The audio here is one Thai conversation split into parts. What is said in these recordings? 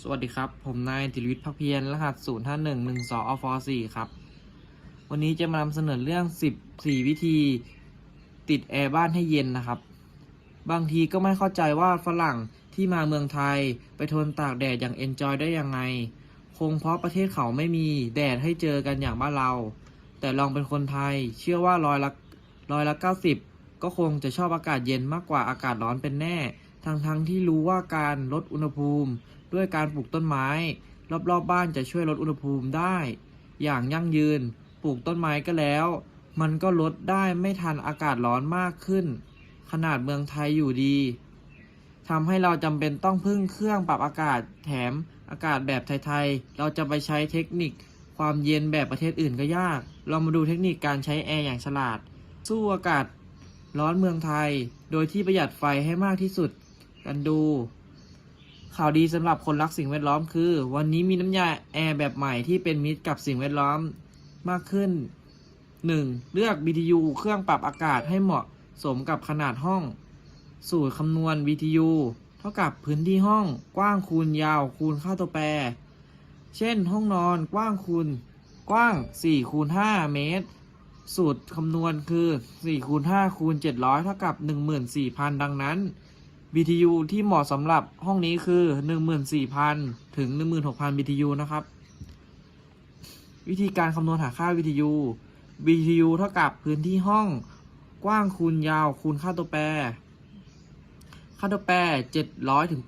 สวัสดีครับ ผมนายธิรวิทย์พักเพียร รหัส 0 5 1 1 2อฟ4ครับ วันนี้จะมานำเสนอเรื่อง 14 วิธีติดแอร์บ้านให้เย็นนะครับ บางทีก็ไม่เข้าใจว่าฝรั่งที่มาเมืองไทยไปทนตากแดดอย่างเอนจอยได้ยังไง คงเพราะประเทศเขาไม่มีแดดให้เจอกันอย่างบ้านเรา แต่ลองเป็นคนไทย เชื่อว่าร้อยละร้อยละ90 ก็คงจะชอบอากาศเย็นมากกว่าอากาศร้อนเป็นแน่ ทั้งๆทที่รู้ว่าการลดอุณหภูมิ ด้วยการปลูกต้นไม้ รอบๆบบ้านจะช่วยลดอุณหภูมิได้ อย่างยั่งยืน ปลูกต้นไม้ก็แล้ว มันก็ลดได้ไม่ทันอากาศร้อนมากขึ้น ขนาดเมืองไทยอยู่ดีทำให้เราจำเป็นต้องพึ่งเครื่องปรับอากาศแถมอากาศแบบไทยๆ เราจะไปใช้เทคนิคความเย็นแบบประเทศอื่นก็ยาก เรามาดูเทคนิคการใช้แอร์อย่างฉลาด สู้อากาศร้อนเมืองไทย โดยที่ประหยัดไฟให้มากที่สุด กันดู ข่าวดีสำหรับคนรักสิ่งแวดล้อมคือ วันนี้มีน้ำยาแอร์แบบใหม่ที่เป็นมิตรกับสิ่งแวดล้อมมากขึ้น 1. เลือก BTU เครื่องปรับอากาศให้เหมาะสมกับขนาดห้อง สูตรคำนวณ BTU เท่ากับพื้นที่ห้องกว้างคูณยาวคูณค่าตัวแปร เช่น ห้องนอนกว้างคูณกว้าง4คูณ5เมตร สูตรคำนวณคือ4คูณ5คูณ700 เท่ากับ 14,000 ดังนั้น BTU ที่เหมาะสำหรับห้องนี้คือ 14,000 ถึง 16,000 BTU นะครับ วิธีการคำนวณหาค่า BTU BTU เท่ากับพื้นที่ห้องกว้างคูณยาวคูณค่าตัวแปร ค่าตัวแปร 700ถึง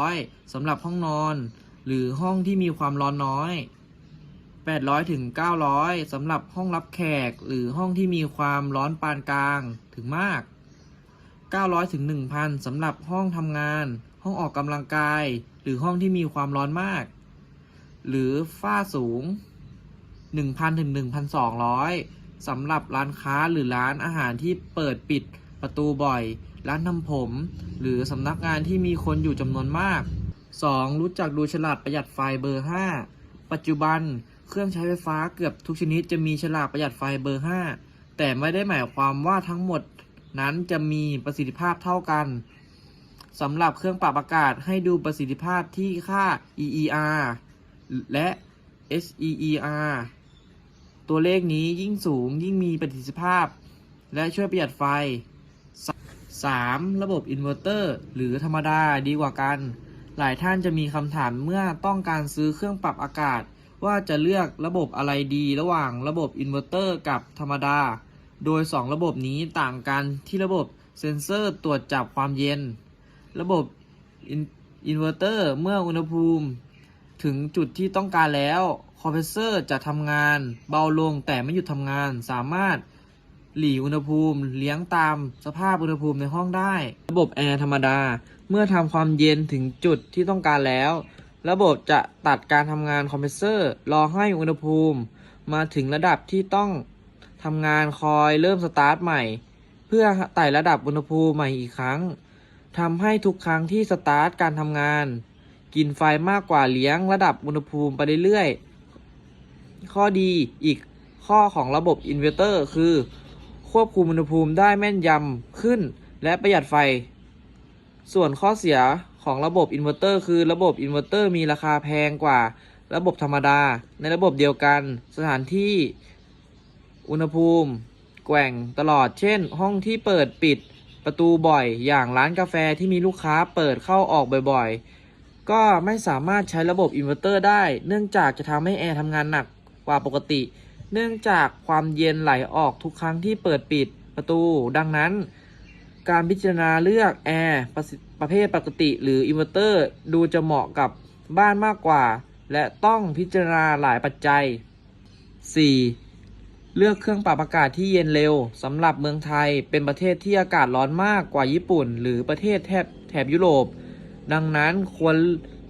800สำหรับห้องนอน หรือห้องที่มีความร้อนน้อย 800ถึง900สำหรับห้องรับแขก หรือห้องที่มีความร้อนปานกลางถึงมาก 900ถึง1,000สำหรับห้องทำงาน ห้องออกกำลังกาย หรือห้องที่มีความร้อนมาก หรือฝ้าสูง 1,000ถึง1,200สำหรับร้านค้าหรือร้านอาหารที่เปิดปิดประตูบ่อย ร้านทำผม หรือสำนักงานที่มีคนอยู่จำนวนมาก 2. รู้จักดูฉลากประหยัดไฟเบอร์ 5 ปัจจุบันเครื่องใช้ไฟฟ้าเกือบทุกชนิดจะมีฉลากประหยัดไฟเบอร์ 5 แต่ไม่ได้หมายความว่าทั้งหมด นั้นจะมีประสิทธิภาพเท่ากันสำหรับเครื่องปรับอากาศให้ดูประสิทธิภาพที่ค่า EER และ SEER ตัวเลขนี้ยิ่งสูงยิ่งมีประสิทธิภาพ และช่วยประหยัดไฟ 3. ระบบอินเวอร์เตอร์หรือธรรมดาดีกว่ากัน หลายท่านจะมีคำถามเมื่อต้องการซื้อเครื่องปรับอากาศ ว่าจะเลือกระบบอะไรดีระหว่างระบบอินเวอร์เตอร์กับธรรมดา โดย 2 ระบบนี้ต่างกันที่ระบบเซ็นเซอร์ตรวจจับความเย็น ระบบอินเวอร์เตอร์เมื่ออุณหภูมิ ถึงจุดที่ต้องการแล้วคอมเพรสเซอร์จะทำงานเบาลงแต่ไม่หยุดทำงาน สามารถหลีอุณหภูมิเลี้ยงตามสภาพอุณหภูมิในห้องได้ ระบบแอร์ธรรมดา เมื่อทำความเย็นถึงจุดที่ต้องการแล้ว ระบบจะตัดการทำงานคอมเพรสเซอร์ รอให้อุณหภูมิ มาถึงระดับที่ต้อง ทำงานคอยเริ่มสตาร์ทใหม่ เพื่อไต่ระดับอุณหภูมิใหม่อีกครั้งทำให้ทุกครั้งที่สตาร์ทการทำงาน กินไฟมากกว่าเลี้ยงระดับอุณหภูมิไปเรื่อยๆ ข้อดีอีกข้อของระบบอินเวอร์เตอร์คือ ควบคุมอุณหภูมิได้แม่นยำขึ้น และประหยัดไฟ ส่วนข้อเสียของระบบอินเวอร์เตอร์คือระบบอินเวอร์เตอร์มีราคาแพงกว่าระบบธรรมดา ในระบบเดียวกัน สถานที่ อุณหภูมิ แกว่งตลอด เช่น ห้องที่เปิดปิดประตูบ่อย อย่างร้านกาแฟที่มีลูกค้าเปิดเข้าออกบ่อยๆ ก็ไม่สามารถใช้ระบบอินเวอร์เตอร์ได้ เนื่องจากจะทำให้แอร์ทำงานหนักกว่าปกติ เนื่องจากความเย็นไหลออกทุกครั้งที่เปิดปิดประตู ดังนั้น การพิจารณาเลือกแอร์ประประเภทปกติ หรืออินเวอร์เตอร์ดูจะเหมาะกับบ้านมากกว่า และต้องพิจารณาหลายปัจจัย 4. เลือกเครื่องปรับอากาศที่เย็นเร็วสำหรับเมืองไทยเป็นประเทศที่อากาศร้อนมากกว่าญี่ปุ่น หรือประเทศแถบแถบยุโรป ดังนั้นควร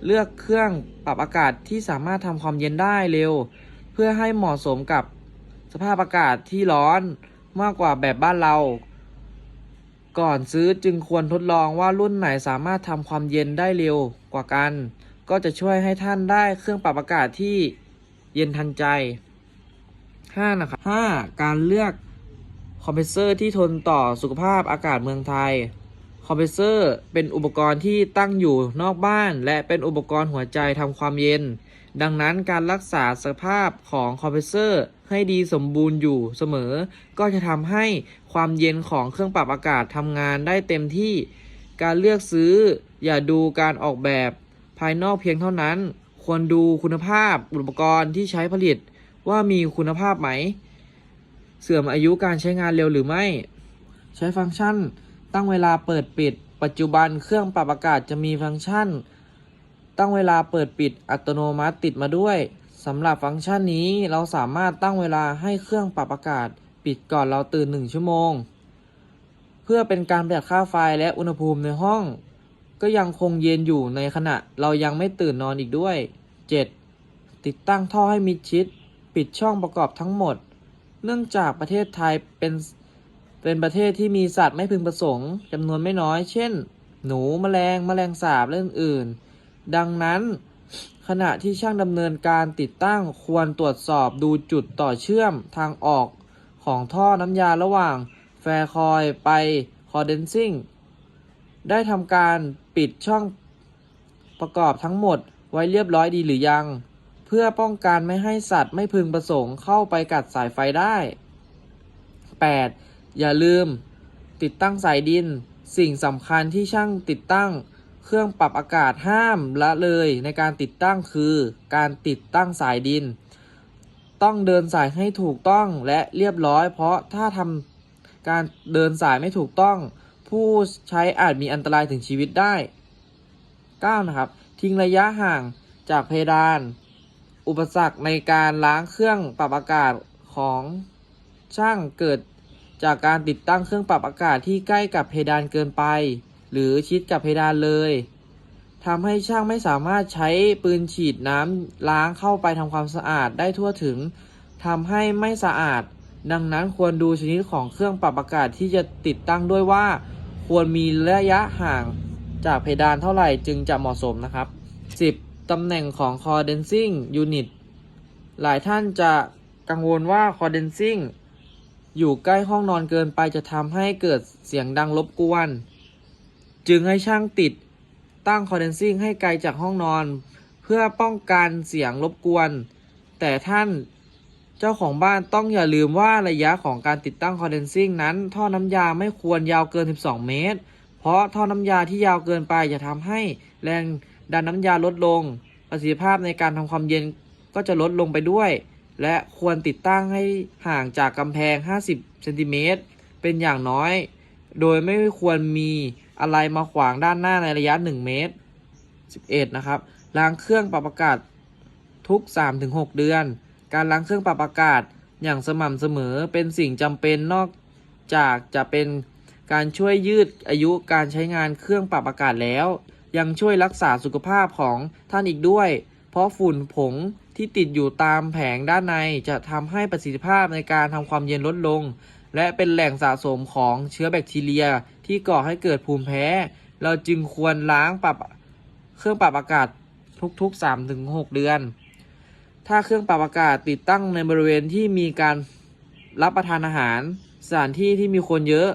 เลือกเครื่องปรับอากาศที่สามารถทำความเย็นได้เร็ว เพื่อให้เหมาะสมกับสภาพอากาศที่ร้อนมากกว่าแบบบ้านเรา ก่อนซื้อจึงควรทดลองว่ารุ่นไหนสามารถทำความเย็นได้เร็วกว่ากัน ก็จะช่วยให้ท่านได้เครื่องปรับอากาศที่เย็นทันใจ 5. นะครับ 5. การเลือกคอมเพรสเซอร์ที่ทนต่อสุขภาพอากาศเมืองไทย คอมเพรสเซอร์เป็นอุปกรณ์ที่ตั้งอยู่นอกบ้าน และเป็นอุปกรณ์หัวใจทำความเย็น ดังนั้นการรักษาสภาพของคอมเพรสเซอร์ให้ดีสมบูรณ์อยู่เสมอ ก็จะทำให้ความเย็นของเครื่องปรับอากาศทำงานได้เต็มที่ การเลือกซื้ออย่าดูการออกแบบภายนอกเพียงเท่านั้น ควรดูคุณภาพอุปกรณ์ที่ใช้ผลิต ว่ามีคุณภาพไหม เสื่อมอายุการใช้งานเร็วหรือไม่ ใช้ฟังก์ชัน ตั้งเวลาเปิดปิด ปัจจุบันเครื่องปรับอากาศจะมีฟังก์ชัน ตั้งเวลาเปิดปิดอัตโนมัติติดมาด้วยสำหรับฟังก์ชันนี้เราสามารถตั้งเวลาให้เครื่องปรับอากาศ ปิดก่อนเราตื่นหนึ่งชั่วโมง เพื่อเป็นการประหยัดค่าไฟและอุณหภูมิในห้อง ก็ยังคงเย็นอยู่ในขณะเรายังไม่ตื่นนอนอีกด้วย 7. ติดตั้งท่อให้มิดชิด ปิดช่องประกอบทั้งหมด เนื่องจากประเทศไทยเป็นเป็นประเทศที่มีสัตว์ไม่พึงประสงค์จำนวนไม่น้อย เช่น หนูแมลงแมลงสาบและอื่นๆ ดังนั้น ขณะที่ช่างดำเนินการติดตั้งควรตรวจสอบดูจุดต่อเชื่อมทางออกของท่อน้ำยาระหว่างแฟร์คอยล์ไปคอเดนซิ่งได้ทำการปิดช่องประกอบทั้งหมดไว้เรียบร้อยดีหรือยัง เพื่อป้องกันไม่ให้สัตว์ไม่พึงประสงค์เข้าไปกัดสายไฟได้ 8. อย่าลืม ติดตั้งสายดิน สิ่งสำคัญที่ช่างติดตั้ง เครื่องปรับอากาศห้ามละเลยในการติดตั้งคือ การติดตั้งสายดิน ต้องเดินสายให้ถูกต้องและเรียบร้อย เพราะถ้าทำการเดินสายไม่ถูกต้อง ผู้ใช้อาจมีอันตรายถึงชีวิตได้ 9. นะครับ ทิ้งระยะห่างจากเพดาน อุปสรรคในการล้างเครื่องปรับอากาศของช่างเกิดจากการติดตั้งเครื่องปรับอากาศที่ใกล้กับเพดานเกินไป หรือชิดกับเพดานเลยทำให้ช่างไม่สามารถใช้ปืนฉีดน้ำล้างเข้าไปทำความสะอาดได้ทั่วถึงทำให้ไม่สะอาด ดังนั้นควรดูชนิดของเครื่องปรับอากาศที่จะติดตั้งด้วยว่า ควรมีระยะห่างจากเพดานเท่าไหร่จึงจะเหมาะสมนะครับ 10. ตำแหน่งของ condensing unit หลายท่านจะกังวลว่า condensing อยู่ใกล้ห้องนอนเกินไปจะทำให้เกิดเสียงดังรบกวน จึงให้ช่างติดตั้ง condensing ให้ไกลจากห้องนอน เพื่อป้องกันเสียงรบกวน แต่ท่านเจ้าของบ้านต้องอย่าลืมว่าระยะของการติดตั้ง condensing นั้น ท่อน้ำยาไม่ควรยาวเกิน 12 เมตร เพราะท่อน้ำยาที่ยาวเกินไปจะทำให้แรง ดันน้ำยาลดลง ประสิทธิภาพในการทำความเย็นก็จะลดลงไปด้วย และควรติดตั้งให้ห่างจากกำแพง 50 เซนติเมตรเป็นอย่างน้อย โดยไม่ควรมีอะไรมาขวางด้านหน้าในระยะ 1 เมตร 11 นะครับล้างเครื่องปรับอากาศทุก 3-6 เดือน การล้างเครื่องปรับอากาศอย่างสม่ำเสมอเป็นสิ่งจำเป็นนอกจากจะเป็นการช่วยยืดอายุการใช้งานเครื่องปรับอากาศแล้ว ยังช่วยรักษาสุขภาพของท่านอีกด้วย เพราะฝุ่นผงที่ติดอยู่ตามแผงด้านในจะทำให้ประสิทธิภาพในการทำความเย็นลดลง และเป็นแหล่งสะสมของเชื้อแบคทีเรียที่ก่อให้เกิดภูมิแพ้ เราจึงควรล้างปรับเครื่องปรับอากาศทุกๆ 3-6 เดือน ถ้าเครื่องปรับอากาศติดตั้งในบริเวณที่มีการรับประทานอาหาร สถานที่ที่มีคนเยอะ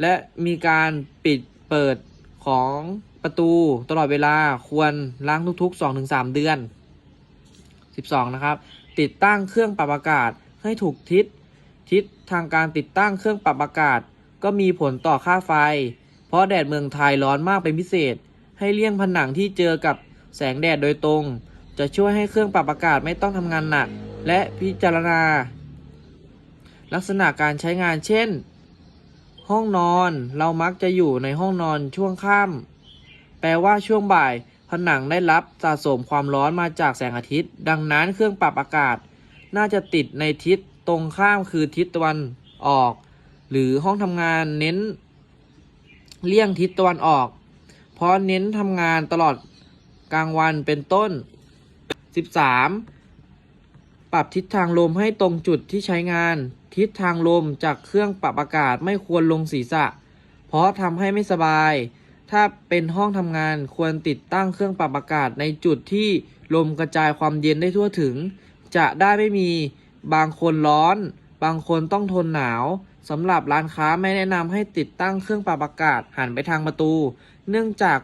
และมีการปิดเปิดของ ประตูตลอดเวลาควรล้างทุกๆ 2-3 เดือน 12 นะครับ ติดตั้งเครื่องปรับอากาศให้ถูกทิศ ทิศทางการติดตั้งเครื่องปรับอากาศ ก็มีผลต่อค่าไฟ เพราะแดดเมืองไทยร้อนมากเป็นพิเศษ ให้เลี่ยงผนังที่เจอกับแสงแดดโดยตรง จะช่วยให้เครื่องปรับอากาศไม่ต้องทำงานหนัก และพิจารณา ลักษณะการใช้งานเช่น ห้องนอนเรามักจะอยู่ในห้องนอนช่วงค่ำ แปลว่าช่วงบ่าย ผนังได้รับสะสมความร้อนมาจากแสงอาทิตย์ ดังนั้นเครื่องปรับอากาศ น่าจะติดในทิศตรงข้ามคือทิศตะวันออก หรือห้องทำงานเน้น เลี่ยงทิศตะวันออก เพราะเน้นทำงานตลอดกลางวันเป็นต้น 13. ปรับทิศทางลมให้ตรงจุดที่ใช้งาน ทิศทางลมจากเครื่องปรับอากาศไม่ควรลงศีรษะ เพราะทำให้ไม่สบาย ถ้าเป็นห้องทำงานควรติดตั้งเครื่องปรับอากาศในจุดที่ลมกระจายความเย็นได้ทั่วถึง จะได้ไม่มีบางคนร้อน บางคนต้องทนหนาวสำหรับร้านค้าไม่แนะนำให้ติดตั้งเครื่องปรับอากาศหันไปทางประตู เนื่องจาก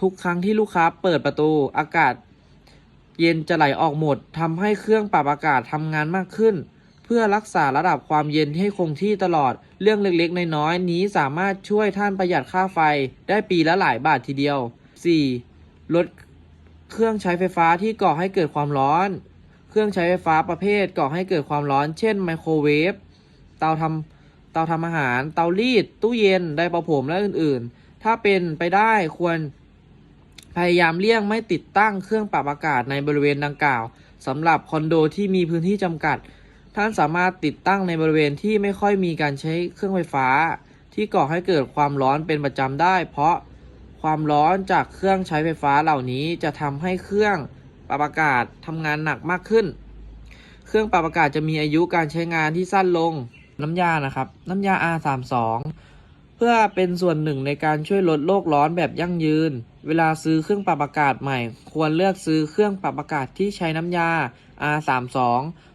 ทุกครั้งที่ลูกค้าเปิดประตูอากาศ เย็นจะไหลออกหมดทำให้เครื่องปรับอากาศทำงานมากขึ้น เพื่อรักษาระดับความเย็นให้คงที่ตลอด เรื่องเล็กๆ น้อยๆ นี้สามารถช่วยท่านประหยัดค่าไฟได้ปีละหลายบาททีเดียว 4. ลดเครื่องใช้ไฟฟ้าที่ก่อให้เกิดความร้อน เครื่องใช้ไฟฟ้าประเภทก่อให้เกิดความร้อน เช่น ไมโครเวฟ เตาทำเตาทำอาหาร เตารีด ตู้เย็น ไดร์เป่าผมและอื่นๆ ถ้าเป็นไปได้ควรพยายามเลี่ยงไม่ติดตั้งเครื่องปรับอากาศในบริเวณดังกล่าวสำหรับคอนโดที่มีพื้นที่จำกัด ท่านสามารถติดตั้งในบริเวณที่ไม่ค่อยมีการใช้เครื่องไฟฟ้า ที่ก่อให้เกิดความร้อนเป็นประจำได้ เพราะความร้อนจากเครื่องใช้ไฟฟ้าเหล่านี้จะทำให้เครื่องปรับอากาศทำงานหนักมากขึ้น เครื่องปรับอากาศจะมีอายุการใช้งานที่สั้นลงน้ำยานะครับ น้ำยา R32 เพื่อเป็นส่วนหนึ่งในการช่วยลดโลกร้อนแบบยั่งยืน เวลาซื้อเครื่องปรับอากาศใหม่ ควรเลือกซื้อเครื่องปรับอากาศที่ใช้น้ำยา R32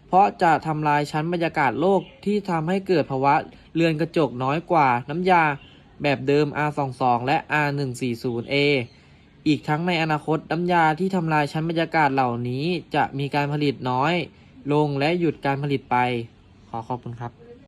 เพราะจะทำลายชั้นบรรยากาศโลกที่ทำให้เกิดภาวะเรือนกระจกน้อยกว่าน้ำยาแบบเดิม R22 และ R140A อีกทั้งในอนาคตน้ำยาที่ทำลายชั้นบรรยากาศเหล่านี้จะมีการผลิตน้อย ลงและหยุดการผลิตไป ขอขอบคุณครับ